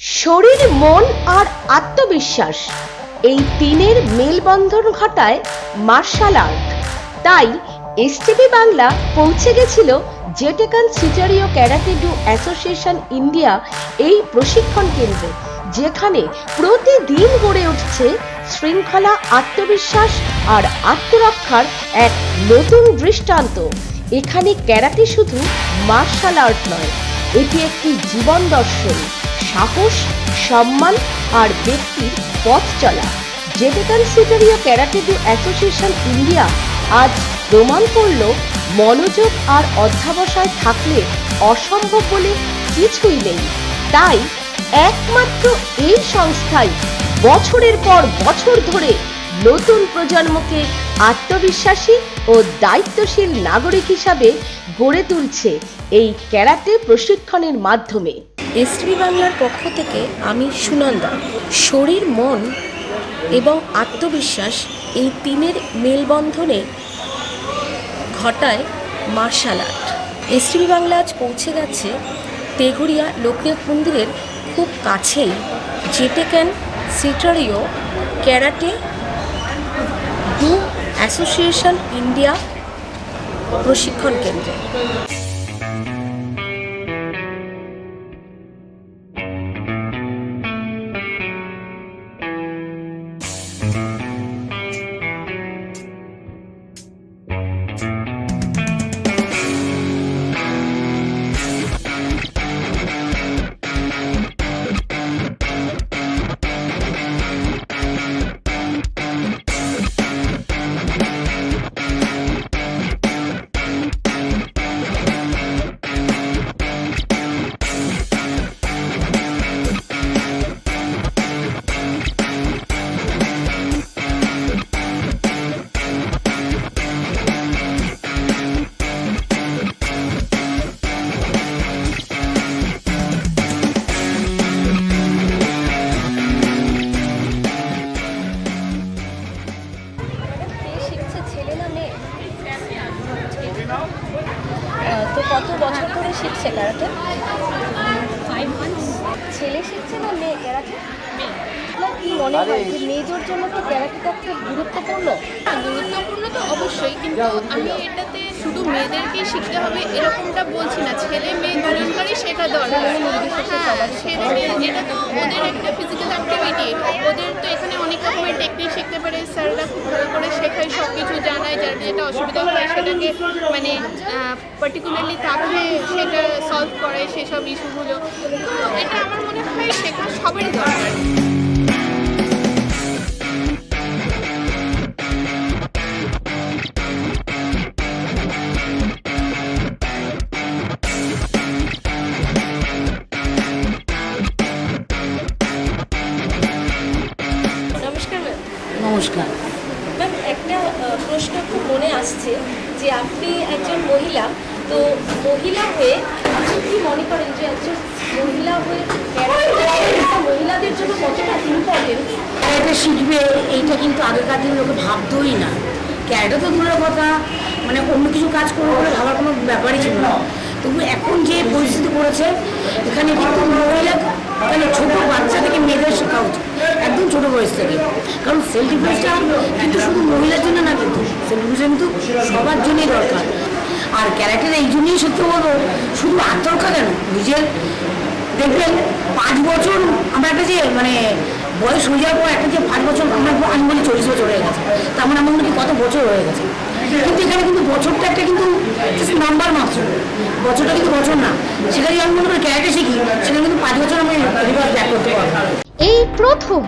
শরীর, মন আর আত্মবিশ্বাস এই তিনের মেলবন্ধন ঘটায় মার্শাল আর্ট তাই এসটিপি বাংলা পৌঁছে গেছিল জেটেকান Shitoryu karate do association India এই প্রশিক্ষণ কেন্দ্রে, যেখানে প্রতিদিন গড়ে উঠছে শৃঙ্খলা, আত্মবিশ্বাস আর আত্মরক্ষার এক নতুন দৃষ্টান্ত। এখানে ক্যারাটে শুধু মার্শাল আর্ট নয়, এটি একটি জীবন দর্শন। সাহস, সম্মান আর ব্যক্তির পথ চলা। জেটেকান Shitoryu karate do association India আজ প্রমাণ করল মনোযোগ আর অধ্যাবসায় থাকলে অসম্ভব বলে কিছুই নেই। তাই একমাত্র এই সংস্থাই বছরের পর বছর ধরে নতুন প্রজন্মকে আত্মবিশ্বাসী ও দায়িত্বশীল নাগরিক হিসাবে গড়ে তুলছে এই ক্যারাটে প্রশিক্ষণের মাধ্যমে। এসটিভি বাংলার পক্ষ থেকে আমি সুনন্দা। শরীর, মন এবং আত্মবিশ্বাস এই তিনের মেলবন্ধনে ঘটায় মার্শাল আর্ট। এসটিভি বাংলা আজ পৌঁছে গেছে তেঘুরিয়া লোকনাথ মন্দিরের খুব কাছেই জেটেক্যান Shitoryu karate do association India প্রশিক্ষণ কেন্দ্রে। ক্যারাটে কি মনে হয় যে মেয়েদের জন্য কি ক্যারাটেটা খুব গুরুত্বপূর্ণ? গুরুত্বপূর্ণ তো অবশ্যই কিন্তু আমি এটাতে শুধু মেয়েদেরকেই শিখতে হবে এরকমটা বলছি না। ছেলে মেয়ে দুজনকারই শেখা দরকার। হ্যাঁ ছেলে মেয়ে তো ওদের একটা ফিজিক্যাল অ্যাক্টিভিটি ওদের তো এখানে অনেক রকমের টেকনিক শিখতে পারে। স্যাররা খুব ভালো করে শেখায় সব কিছু জানায় যার যেটা অসুবিধা হয় সেটাকে মানে পার্টিকুলারলি থাকলে সেটা সলভ করে সেসব ইস্যুগুলো তো এটা আমার মনে হয় এইটা কিন্তু আগেকার দিনে লোকে ভাবতোই না। ক্যারেটে তো দূরের কথা মানে অন্য কিছু কাজ করব বলে ভাবার কোনো ব্যাপারই ছিল না। তবু এখন যে পরিস্থিতি পড়েছে, এখানে কিন্তু মহিলা মানে ছোট বাচ্চা থেকে মেয়েদের শেখা উচিত? একদম ছোট বয়স থেকে। কারণ সেলফ ডিফেন্সটা কিন্তু শুধু মহিলার জন্য না কিন্তু সেলফ ডিফেন্স কিন্তু সবার জন্যই দরকার। আর ক্যারেটের এই জন্যই সত্যি বলব, শুধু আত্মরক্ষা কেন? নিজের দেখবেন পাঁচ বছর আমরা একটা যে মানে বয়স হয়ে যাওয়ার পর একটা যে পাঁচ বছর আমরা আমি বলি চল্লিশ বছর হয়ে গেছে। তার আমার মনে হয় কত বছর হয়ে গেছে? কিন্তু এখানে কিন্তু বছরটা একটা কিন্তু নাম্বার মাত্র। বছরটা কিন্তু বছর না। যদি আমি মনে করি ক্যারেটে শিখি সেখানে কিন্তু পাঁচ বছর আমি রিভার্স ব্যাক করতে পারব। এই প্রথম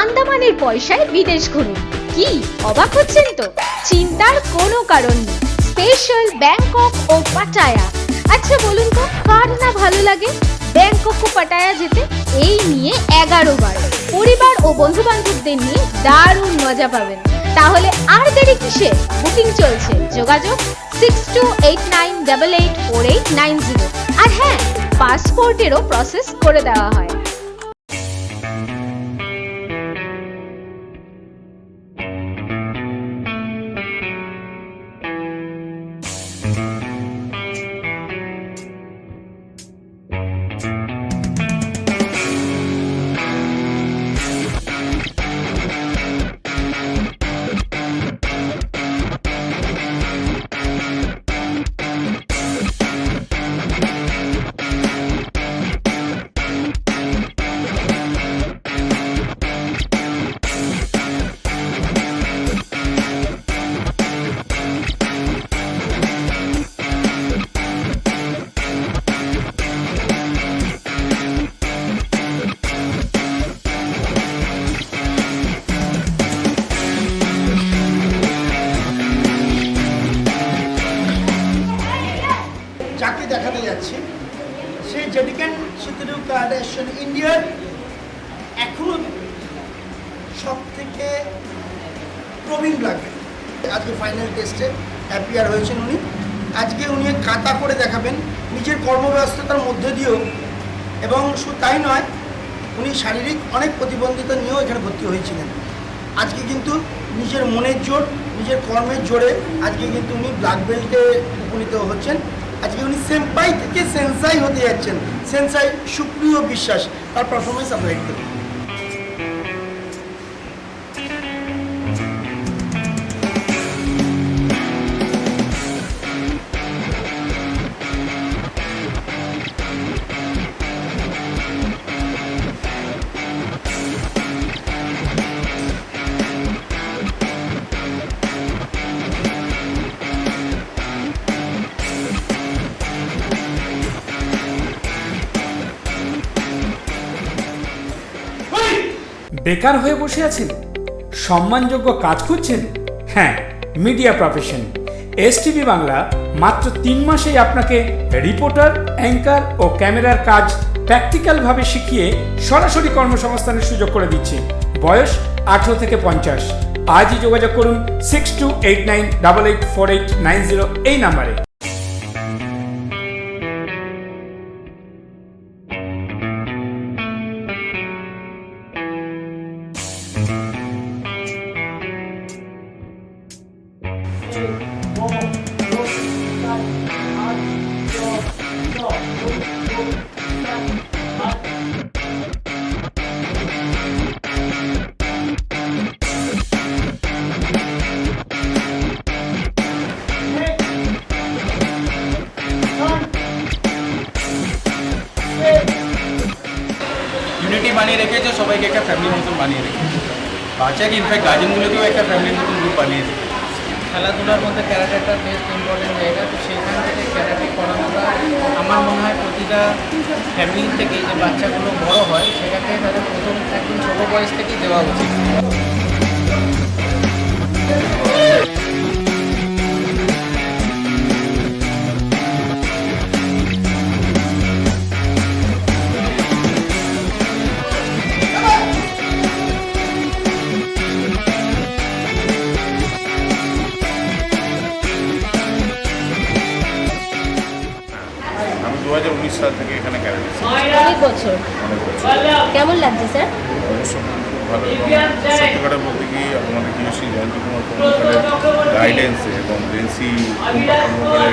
আন্দামানের পয়সায় বিদেশ ঘুরুন কি অবাক হচ্ছেন তো? চিন্তার কোনো কারণ নেই। স্পেশাল ব্যাংকক ও পাটায়া আচ্ছা বলুন তো, কার না ভালো লাগে? ব্যাংকক পাটায়া যেতে এই নিয়ে এগারো বার। পরিবার ও বন্ধু বান্ধবদের নিয়ে দারুণ মজা পাবেন। তাহলে আর দেরি কিসে? বুকিং চলছে। যোগাযোগ six two eight nine double eight four eight nine zero আর হ্যাঁ পাসপোর্টেরও প্রসেস করে দেওয়া হয়। সে জেডিকেন সিদ্ধু কার্ডেশন ইন্ডিয়ার এখনও সব থেকে প্রবীণ লাগবে আজকে ফাইনাল টেস্টে অ্যাপিয়ার হয়েছেন উনি। আজকে উনি কাতা করে দেখাবেন নিজের কর্মব্যস্ততার মধ্যে দিয়েও। এবং শুধু তাই নয়, উনি শারীরিক অনেক প্রতিবন্ধিতা নিয়েও এখানে ভর্তি হয়েছিলেন। আজকে কিন্তু নিজের মনের জোর, নিজের কর্মের জোরে আজকে কিন্তু উনি ব্ল্যাক বেল্টে উপনীত হচ্ছেন। আজকে উনি সেম্পাই থেকে সেন্সাই হতে যাচ্ছেন। সেন্সাই সুপ্রিয় বিশ্বাস তার পারফরমেন্স আমরা দেখতে বেকার হয়ে বসে আছেন? সম্মানযোগ্য কাজ খুঁজছেন? হ্যাঁ মিডিয়া প্রফেশন। এস বাংলা মাত্র তিন মাসেই আপনাকে রিপোর্টার, অ্যাঙ্কার ও ক্যামেরার কাজ প্র্যাকটিক্যালভাবে শিখিয়ে সরাসরি কর্মসংস্থানের সুযোগ করে দিচ্ছে। বয়স আঠেরো থেকে পঞ্চাশ। আজই যোগাযোগ করুন six two eight nine double eight four eight nine zero এই নাম্বারে। সবাইকে একটা ফ্যামিলির মতন বানিয়ে রেখেছে। বাচ্চাকে ইনফ্যাক্ট গার্জেনগুলোকেও একটা ফ্যামিলির মতন গ্রুপ বানিয়ে রেখেছে। খেলাধুলার মধ্যে ক্যারাটেটা বেশ ইম্পর্টেন্ট জায়গা, তো সেখান থেকে ক্যারাটে করানোটা আমার মনে হয় প্রতিটা ফ্যামিলি থেকে যে বাচ্চাগুলো বড় হয়, সেটাকে তাদের প্রথম একদম ছোটো বয়স থেকেই দেওয়া উচিত।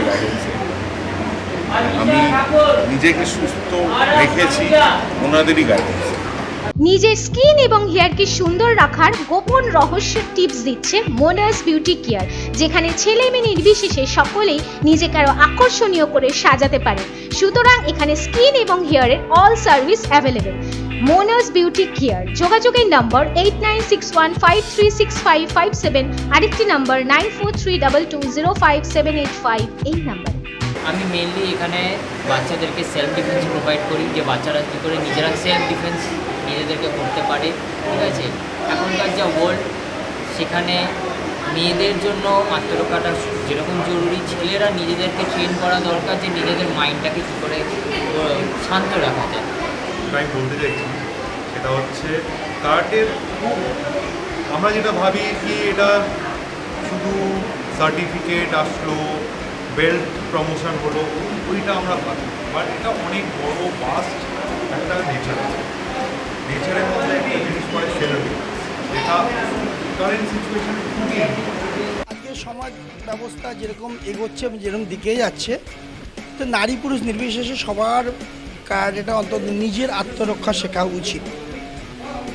গাইডেন্সে আমি নিজেকে সুস্থ রেখেছি ওনাদেরই গাইডেন্সে নিজের স্কিন এবং হেয়ারকে সুন্দর রাখার গোপন রহস্যের টিপস দিচ্ছে মোনাস বিউটি কেয়ার যেখানে ছেলে মেয়ে নির্বিশেষে সকলেই নিজেকে আরও আকর্ষণীয় করে সাজাতে পারে। সুতরাং এখানে স্কিন এবং হেয়ারের all service available Mona's beauty care যোগাযোগের number eight nine six one five three six five five seven আরেকটি number nine four three double two zero five seven eight five এই নাম্বার। আমি মেনলি এখানে বাচ্চাদেরকে self defence provide করি, যে বাচ্চারা কী করে নিজেরা সেলফ ডিফেন্স নিজেদেরকে করতে পারে, ঠিক আছে? এখনকার যা ওয়ার্ল্ড সেখানে মেয়েদের জন্য আত্মরক্ষাটা যেরকম জরুরি, ছেলেরা নিজেদেরকে ট্রেন করা দরকার যে নিজেদের মাইন্ডটাকে কী করে শান্ত রাখা যায়। আমি বলতে চাইছি, সেটা হচ্ছে কার্টের আমরা যেটা ভাবি কি এটা শুধু সার্টিফিকেট আসলো বেল্ট প্রমোশন হলো, ওইটা আমরা ভাবি। বাট এটা অনেক বড় বাস্ট একটা নেচার আছে। নেচারের মধ্যে একটা জিনিস পড়ে সেলফি যেটা কারেন্ট সিচুয়েশনে খুবই আজকে সমাজ ব্যবস্থা যেরকম এগোচ্ছে যেরকম দিকে যাচ্ছে, তো নারী পুরুষ নির্বিশেষে সবার কাজ, এটা অন্তত নিজের আত্মরক্ষা শেখা উচিত।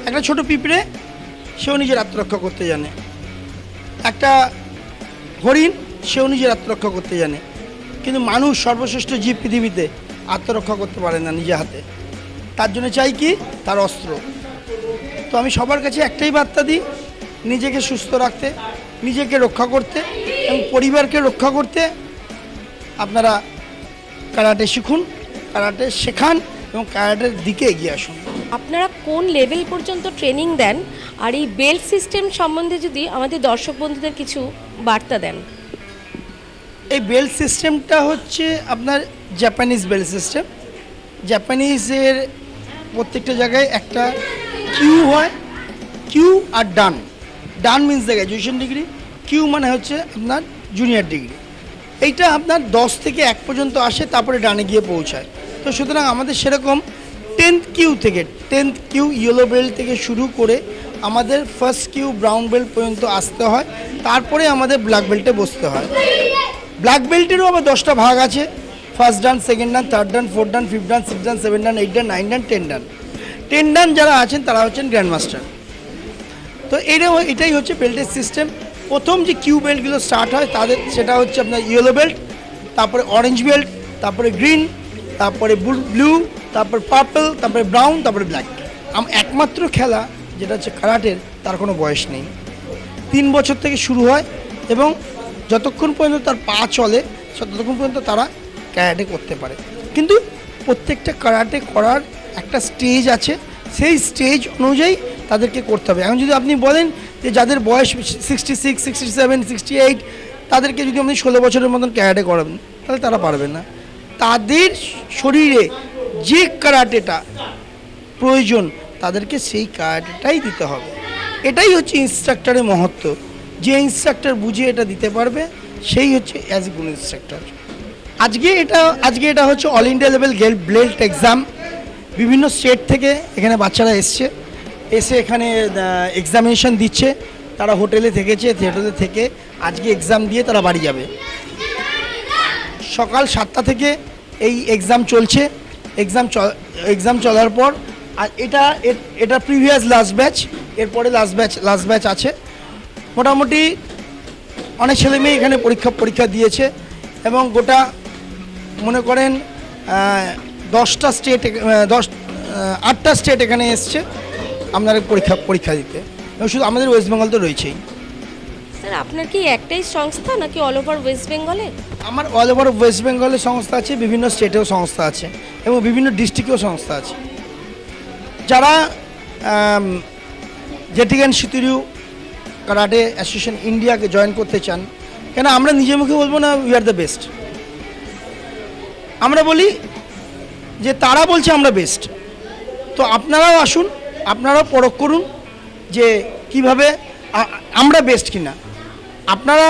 একটা ছোট পিঁপড়ে, সেও নিজের আত্মরক্ষা করতে জানে। একটা হরিণ, সেও নিজের আত্মরক্ষা করতে জানে। কিন্তু মানুষ সর্বশ্রেষ্ঠ জীব পৃথিবীতে আত্মরক্ষা করতে পারে না নিজে হাতে। তার জন্য চাই কি? তার অস্ত্র। তো আমি সবার কাছে একটাই বার্তা দিই, নিজেকে সুস্থ রাখতে, নিজেকে রক্ষা করতে এবং পরিবারকে রক্ষা করতে আপনারা কারাটে শিখুন। কারাটে শেখান এবং কারাটের দিকে এগিয়ে আসুন। আপনারা কোন লেভেল পর্যন্ত ট্রেনিং দেন? আর এই বেল্ট সিস্টেম সম্বন্ধে যদি আমাদের দর্শক বন্ধুদের কিছু বার্তা দেন। এই বেল্ট সিস্টেমটা হচ্ছে আপনার জাপানিজ বেল্ট সিস্টেম। জাপানিজের প্রত্যেকটা জায়গায় একটা কিউ হয় kyu R dan. Dan means the graduation degree kyu মানে হচ্ছে আপনার জুনিয়র ডিগ্রি এইটা আপনার দশ থেকে এক পর্যন্ত আসে তারপরে ডানে গিয়ে পৌঁছায়। তো সুতরাং আমাদের সেরকম টেন্থ কিউ থেকে টেন্থ কিউ ইয়েলো বেল্ট থেকে শুরু করে আমাদের ফার্স্ট কিউ ব্রাউন বেল্ট পর্যন্ত আসতে হয়। তারপরে আমাদের ব্ল্যাক বেল্টে বসতে হয়। ব্ল্যাক বেল্টেরও আবার দশটা ভাগ আছে। First dan second dan third dan fourth dan fifth dan six dan seven dan eight dan nine dan ten dan ten dan যারা আছেন, তারা হচ্ছেন গ্র্যান্ড মাস্টার তো এটা এটাই হচ্ছে বেল্টের সিস্টেম প্রথম যে কিউ বেল্টগুলো স্টার্ট হয়, তাদের সেটা হচ্ছে আপনার ইয়েলো বেল্ট তারপরে অরেঞ্জ বেল্ট তারপরে গ্রিন তারপরে ব্লু তারপর পার্পল তারপরে ব্রাউন তারপরে ব্ল্যাক একমাত্র খেলা, যেটা হচ্ছে কারাটের, তার কোনো বয়স নেই। তিন বছর থেকে শুরু হয় এবং যতক্ষণ পর্যন্ত তার পা চলে, ততক্ষণ পর্যন্ত তারা ক্যারাটে করতে পারে। কিন্তু প্রত্যেকটা কারাটে করার একটা স্টেজ আছে। সেই স্টেজ অনুযায়ী তাদেরকে করতে হবে। এখন যদি আপনি বলেন যে যাদের বয়স sixty six sixty seven sixty eight তাদেরকে যদি আপনি ষোলো বছরের মতন ক্যারাটে করাবেন, তাহলে তারা পারবে না। তাদের শরীরে যে কারাটেটা প্রয়োজন, তাদেরকে সেই কারাটেটাই দিতে হবে। এটাই হচ্ছে ইনস্ট্রাক্টরের মহত্ব। যে ইনস্ট্রাক্টর বুঝে এটা দিতে পারবে, সেই হচ্ছে অ্যাজ এ ইনস্ট্রাক্টর আজকে এটা আজকে এটা হচ্ছে অল ইন্ডিয়া লেভেল গেল ব্লেল্ট এক্সাম বিভিন্ন স্টেট থেকে এখানে বাচ্চারা এসছে। এসে এখানে এক্সামিনেশন দিচ্ছে। তারা হোটেলে থেকেছে হোটেলে থেকে। আজকে এক্সাম দিয়ে তারা বাড়ি যাবে। সকাল সাতটা থেকে এই এক্সাম চলছে। এক্সাম এক্সাম চলার পর, আর এটা এটা প্রিভিয়াস লাস্ট ব্যাচ এরপরে লাস্ট ব্যাচ লাস্ট ব্যাচ আছে। মোটামুটি অনেক ছেলে মেয়ে এখানে পরীক্ষা পরীক্ষা দিয়েছে এবং গোটা মনে করেন দশটা স্টেট দশ আটটা স্টেট এখানে এসছে। আপনার পরীক্ষা পরীক্ষা দিতে। এবং শুধু আমাদের ওয়েস্ট বেঙ্গল তো রয়েছেই। স্যার, আপনার কি একটাই সংস্থা নাকি অল ওভার ওয়েস্ট বেঙ্গলে আমার অল ওভার ওয়েস্ট বেঙ্গলের সংস্থা আছে, বিভিন্ন স্টেটেও সংস্থা আছে, এবং বিভিন্ন ডিস্ট্রিক্টেও সংস্থা আছে। যারা জেটিগান সিতুরিউ কারাটে অ্যাসোসিয়েশন ইন্ডিয়াকে জয়েন করতে চান, কেন আমরা নিজে মুখে বলব না উই আর দ্য বেস্ট আমরা বলি যে তারা বলছে আমরা বেস্ট তো আপনারাও আসুন, আপনারাও পরখ করুন যে কীভাবে আমরা বেস্ট কিনা। আপনারা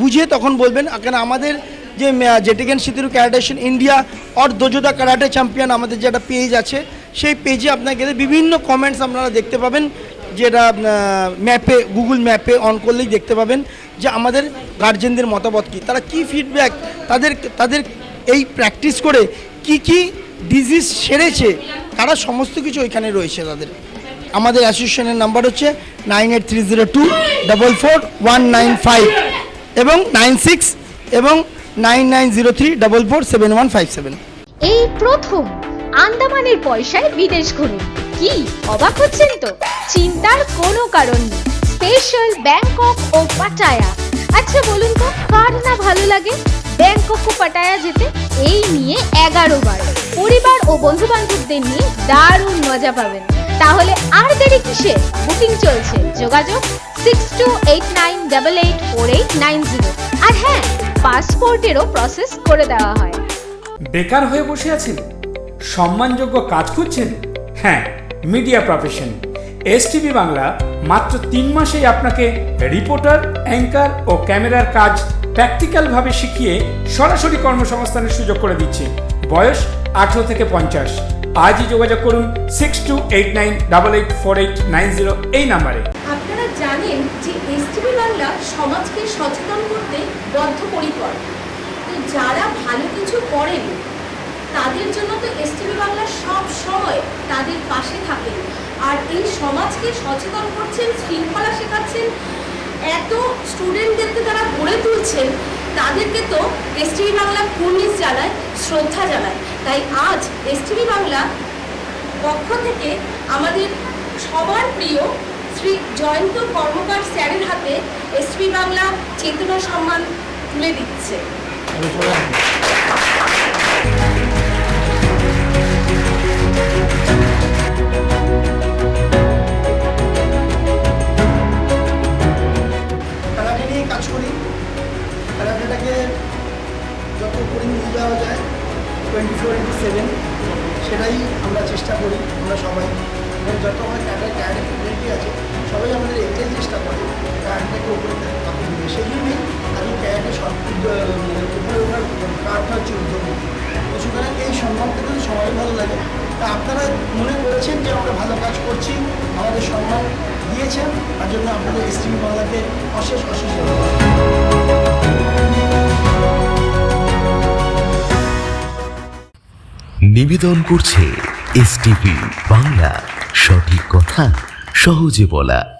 বুঝে তখন বলবেন কেন আমাদের যে জেটিকেন সিতুরু ক্যারাটেশন ইন্ডিয়া অর দোজোদা ক্যারাটে চ্যাম্পিয়ন আমাদের যেটা পেজ আছে, সেই পেজে আপনাকে বিভিন্ন কমেন্টস আপনারা দেখতে পাবেন, যেটা ম্যাপে গুগল ম্যাপে অন করলেই দেখতে পাবেন যে আমাদের গার্জেনদের মতামত কী। তারা কি ফিডব্যাক তাদের তাদের এই প্র্যাকটিস করে কি কি ডিজিজ সেরেছে, তারা সমস্ত কিছু ওইখানে রয়েছে তাদের। আমাদের অ্যাসোসিয়েশনের নাম্বার হচ্ছে nine eight three zero two double four one nine five এবং নাইন সিক্স এবং nine nine zero three double four seven one five seven এই প্রথম আন্দামানের পয়সায় বিদেশ ঘুরে। কি অবাক হচ্ছেন তো? চিন্তার কোনো কারণ নেই। স্পেশাল ব্যাংকক ও পাটায়া আচ্ছা বলুন তো, কার না ভালো লাগে? ব্যাংকক ও পাটায়া যেতে? এই নিয়ে এগারো বার। পরিবার ও বন্ধু বান্ধবদের নিয়ে দারুণ মজা পাবেন। তাহলে আর দেরি কিসে? বুকিং চলছে। যোগাযোগ six two eight nine double eight four eight nine zero আর হ্যাঁ পাসপোর্টেরও প্রসেস করে দেওয়া হয়। বেকার হয়ে বসে আছেন? সম্মানযোগ্য কাজ খুঁজছেন? হ্যাঁ মিডিয়া প্রফেশন এস বাংলা মাত্র তিন মাসেই আপনাকে রিপোর্টার অ্যাঙ্কার ও ক্যামেরার কাজ প্র্যাকটিক্যালভাবে শিখিয়ে সরাসরি কর্মসংস্থানের সুযোগ করে দিচ্ছে। বয়স আঠেরো থেকে পঞ্চাশ। আজই যোগাযোগ করুন six two eight nine double eight four eight nine zero এই নাম্বারে। আপনারা জানেন যে এসটিভি বাংলা সমাজকে সচেতন করতে বদ্ধপরিকর। তো যারা ভালো কিছু করেন, তাদের জন্য তো এসটিভি বাংলা সব সময় তাদের পাশে থাকে। আর এই সমাজকে সচেতন করছেন, শৃঙ্খলা শেখাচ্ছেন, এত স্টুডেন্টদেরকে তারা গড়ে তুলছেন তাদেরকে তো এসটিভি বাংলা কুর্নিশ জানায়, শ্রদ্ধা জানায়। তাই আজ এসটিভি বাংলা পক্ষ থেকে আমাদের সবার প্রিয় শ্রী জয়ন্ত কর্মকার স্যারের হাতে এসপি বাংলা চেতনা সম্মান তুলে দিচ্ছে। কারাটে নিয়ে কাজ করি কারাটেটাকে টোয়েন্টি ফোর ইন্টু সেভেন সেটাই আমরা চেষ্টা করি আমরা সবাই। এবং যত আমার ক্যাডার ক্যাডার কমিউনিটি আছে, সবাই আমাদের এটাই চেষ্টা করে ক্যাডারটাকে উপরে দেয় সেই জন্যই আজকে ক্যাডারটা সব মানে উপরে ওঠার কারণটা হচ্ছে উদ্যোগী তো সুতরাং এই সম্মানটা কিন্তু সবাই ভালো লাগে, তা আপনারা মনে করেছেন যে আমরা ভালো কাজ করছি, আমাদের সম্মান দিয়েছেন, তার জন্য আপনাদের এসটিভি বাংলাকে অশেষ অশেষ ধন্যবাদ। নিবেদন করছে এস বাংলা সঠিক কথা সহজে বলা